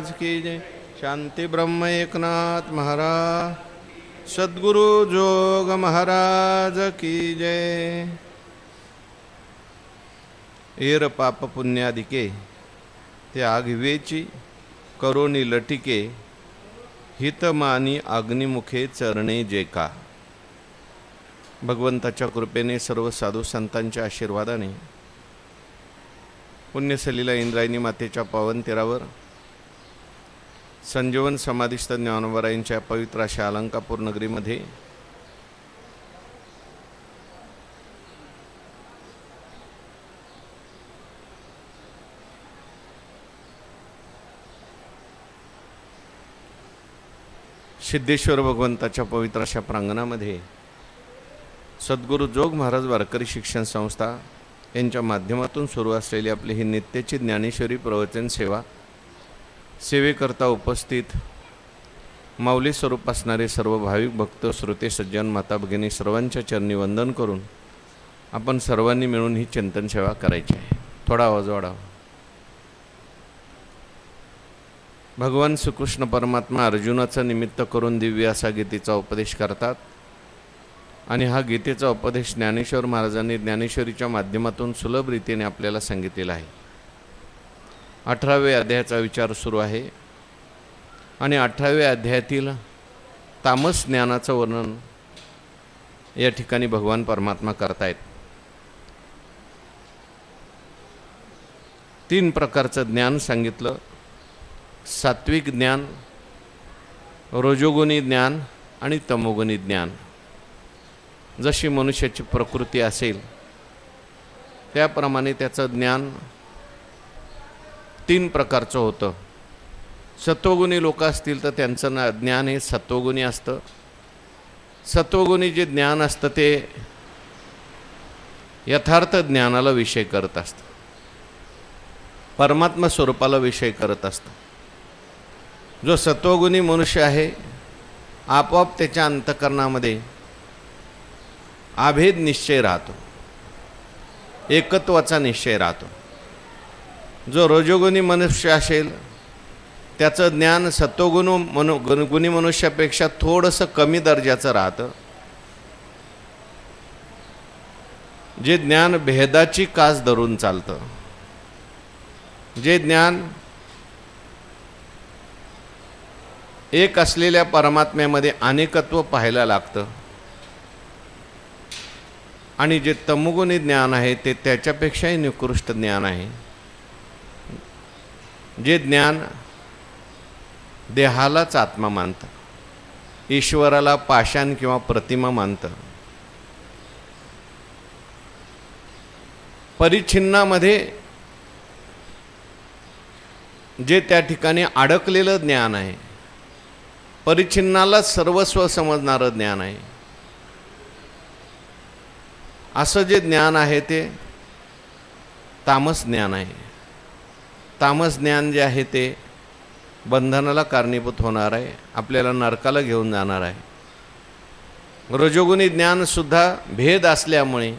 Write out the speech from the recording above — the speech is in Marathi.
महाराज की जय। शांती ब्रह्म एकनाथ महाराज। सद्गुरु जोग महाराज की जय। एर पाप पुण्यादिके ते आघवेची करोनी लटिके हितमानी अग्निमुखे चरणे जे का भगवंताच्या कृपेने सर्व साधू संतांच्या आशीर्वादाने पुण्यसलीला इंद्रायणी मातेच्या पावन तीरावर संजीवन समाधिस्थ ज्ञानवरायांच्या पवित्र अशा अलंकापूर नगरीमध्ये सिद्धेश्वर भगवंताच्या पवित्र अशा प्रांगणामध्ये सद्गुरू जोग महाराज वारकरी शिक्षण संस्था यांच्या माध्यमातून सुरू असलेली आपली ही नित्याची ज्ञानेश्वरी प्रवचन सेवा सेवेकरता उपस्थित माऊली स्वरूप असणारे सर्व भाविक भक्त श्रोते सज्जन माता भगिनी सर्वांच्या चरणी वंदन करून आपण सर्वांनी मिळून ही चिंतन सेवा करायची आहे. थोडा आवाज वाढावा. भगवान श्रीकृष्ण परमात्मा अर्जुनाचं निमित्त करून दिव्य असा गीतेचा उपदेश करतात. आणि हा गीतेचा उपदेश ज्ञानेश्वर महाराजांनी ज्ञानेश्वरीच्या माध्यमातून सुलभ रीतीने आपल्याला सांगितलेला आहे. अठराव्या अध्यायाचा विचार सुरू आहे. आणि अठराव्या अध्यायातील तामस ज्ञानाचं वर्णन या ठिकाणी भगवान परमात्मा करतायत. तीन प्रकारचं ज्ञान सांगितलं. सात्विक ज्ञान रजोगुणी ज्ञान आणि तमोगुणी ज्ञान. जशी मनुष्याची प्रकृती असेल त्याप्रमाणे त्याचं ज्ञान तीन प्रकारचं होतं. सत्वगुणी लोक असतील तर त्यांचं ना ज्ञान हे सत्वगुणी असतं. सत्वगुणी जे ज्ञान असतं ते यथार्थ ज्ञानाला विषय करत असतं. परमात्मा स्वरूपाला विषय करत असतं. जो सत्वगुणी मनुष्य आहे आपोआप त्याच्या अंतकरणामध्ये आभेद निश्चय राहतो. एकत्वाचा निश्चय राहतो. जो रजोगुणी मनुष्य असेल त्याचं ज्ञान सत्वगुण मनु गुणगुणी मनुष्यापेक्षा थोडंसं कमी दर्जाचं राहतं. जे ज्ञान भेदाची कास धरून चालतं. जे ज्ञान एक असलेल्या परमात्म्यामध्ये अनेकत्व पाहायला लागतं. आणि जे तमोगुणी ज्ञान आहे ते त्याच्यापेक्षाही निकृष्ट ज्ञान आहे. जे ज्ञान देहालाच आत्मा मानतं ईश्वराला पाषाण किंवा प्रतिमा मानतं परिच्छिन्नामध्ये जे त्या ठिकाणी अडकलेलं ज्ञान आहे परिच्छिन्नाला सर्वस्व समजणारं ज्ञान आहे असं जे ज्ञान आहे ते तामस ज्ञान आहे. तामस ज्ञान जे आहे ते बंधनाला कारणीभूत होणार आहे आपल्याला नरकाला घेऊन जाणार आहे. रजोगुणी ज्ञानसुद्धा भेद असल्यामुळे